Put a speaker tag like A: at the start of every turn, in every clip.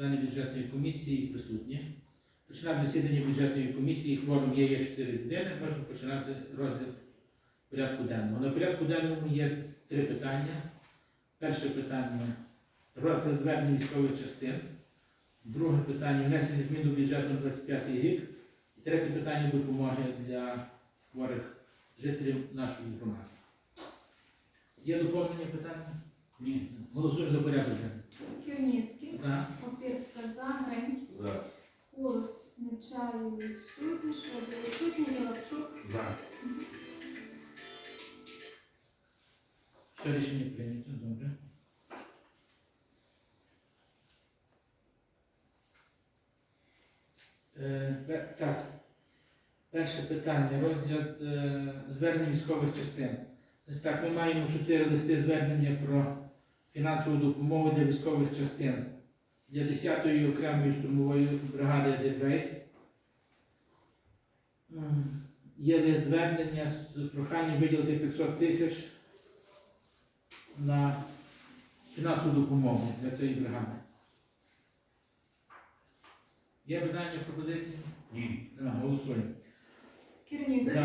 A: члени бюджетної комісії присутні. Починати засідання бюджетної комісії, кворум є, є 4 людини, можна починати розгляд порядку денного. На порядку денному є три питання. Перше питання розгляд звернень військових частин. Друге питання внесення змін до бюджету на 25 рік. І третє питання допомоги для хворих жителів нашої громади. Є доповнення питання? Ні. Голосуємо за порядок денний. Все рішення прийнято, добре. Е, так. Перше питання. Розгляд е, звернень військових частин. Ось так, ми маємо чотири листи звернення про фінансову допомогу для військових частин для 10-ї окремої штурмової бригади Дельвейс. Є лист звернення з проханням виділити 500 тисяч на фінансову допомогу для цієї бригади. Є питання, пропозиції?
B: Ні.
A: Нема, голосуємо.
C: Кірніцький,
A: За.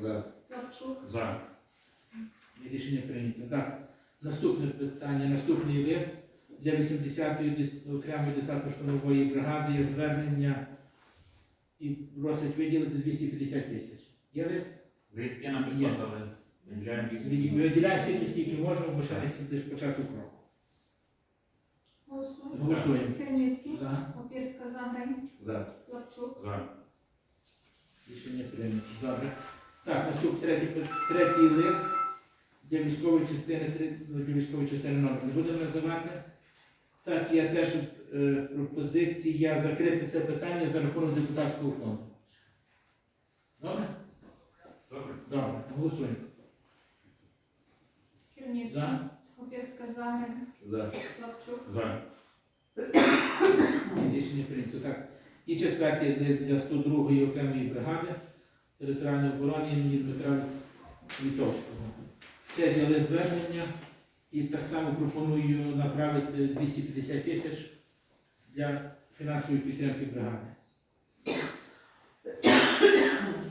C: За,
B: За.
A: Рішення прийнято. Так, наступне питання, наступний лист для 80-ї окремої десантно-штурмової бригади є звернення і просить виділити 250 тисяч. Є лист?
B: Виски на 500, але виділяємо
A: Від-
B: 8.
A: Виділяємо стільки, скільки можемо, бо ще не лише початок року.
C: голосуємо.
A: Голосуємо.
C: Кірніцький,
A: За.
C: Опірська за, Грень,
B: За.
C: Левчук,
B: За.
A: Рішення прийнято. Добре. Так, наступний третій, третій лист для військової частини, три- ну, для військової частини номер не будемо називати. Так, є теж е, пропозиція закрити це питання за рахунок депутатського фонду. Добре?
B: Добре.
A: Добре, голосуємо.
C: Кірніцький,
A: За.
C: Опірська за, Грень,
B: За.
A: Рішення прийнято. Так. І четвертий лист для 102-ї окремої бригади територіальної оборони імені Дмитра Літовського. Теж є лист звернення і так само пропоную направити 250 тисяч для фінансової підтримки бригади.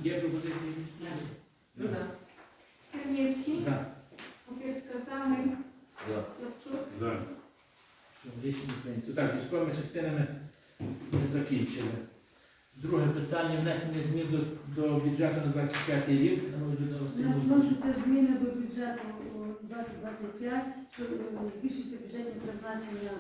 A: Є пропозиції?
C: Ну Кірніцький,
A: За.
C: За.
A: Рішення прийнято. Так, військовими частинами ми закінчили. Друге питання внесення змін до, до бюджету на 25 рік.
D: Вносяться зміни до бюджету 2025, що е, збільшується бюджетні призначення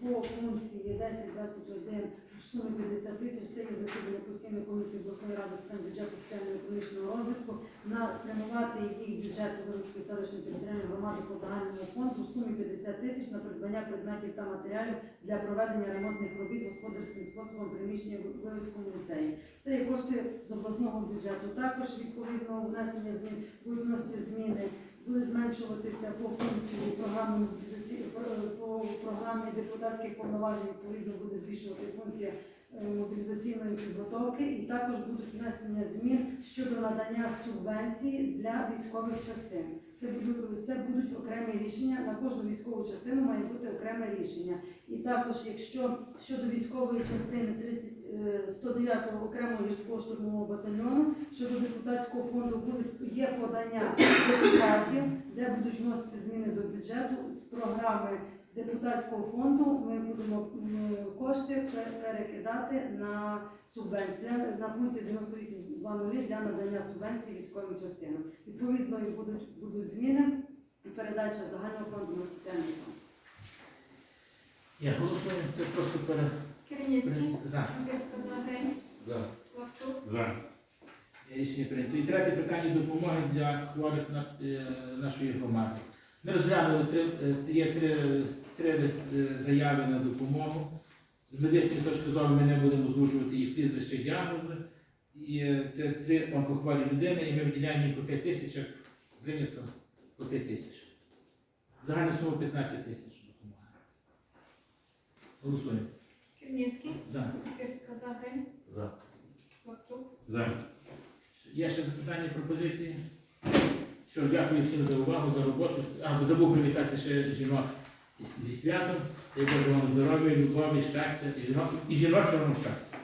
D: по функції 1021 в сумі 50 тисяч. Це є засідання постійної комісії обласної ради з бюджету соціально-економічного розвитку на спрямувати їх бюджет Городської селищної територіальної громади по загальному фонду в сумі 50 тисяч на придбання предметів та матеріалів для проведення ремонтних робіт господарським способом приміщення в Вивицькому ліцеї. Це є кошти з обласного бюджету. Також відповідно внесення змін будуть зміни, буде зменшуватися по функції програми по- програмі депутатських повноважень. Відповідно буде збільшувати функція мобілізаційної підготовки, і також будуть внесення змін щодо надання субвенції для військових частин. Це будуть це будуть окремі рішення. На кожну військову частину має бути окреме рішення. І також, якщо щодо військової частини 30, е, 109-го окремого гірського-штурмового батальйону, щодо депутатського фонду будуть є подання депутатів, де будуть вноситися зміни до бюджету з програми депутатського фонду. Ми будемо кошти перекидати на субвенції на функції 9820 для надання субвенції військовим частинам. Відповідно, будуть будуть зміни і передача загального фонду на спеціальний фонд.
A: Я голосую, це просто пере...
C: Кірніцький,
A: за.
C: За,
B: За. За.
A: Рішення прийнято. І третє питання допомоги для хворих на, е, нашої громади. Ми розглянули три, е, є три, три е, заяви на допомогу. З медичної точки зору ми не будемо озвучувати їх прізвища і діагнози. І е, це три онкохворі людини, і ми виділяємо їм по 5 тисяч, прийнято по 5 тисяч. Загальна сума 15 тисяч допомоги. Голосуємо.
C: Кірніцький,
A: За.
C: Опірська за, Грень,
B: За.
C: Левчук,
B: За.
A: Є ще запитання, пропозиції? Що, дякую всім за увагу, за роботу. А, забув привітати ще жінок зі святом. Я бажаю вам здоров'я, любові, щастя і жіночого щастя.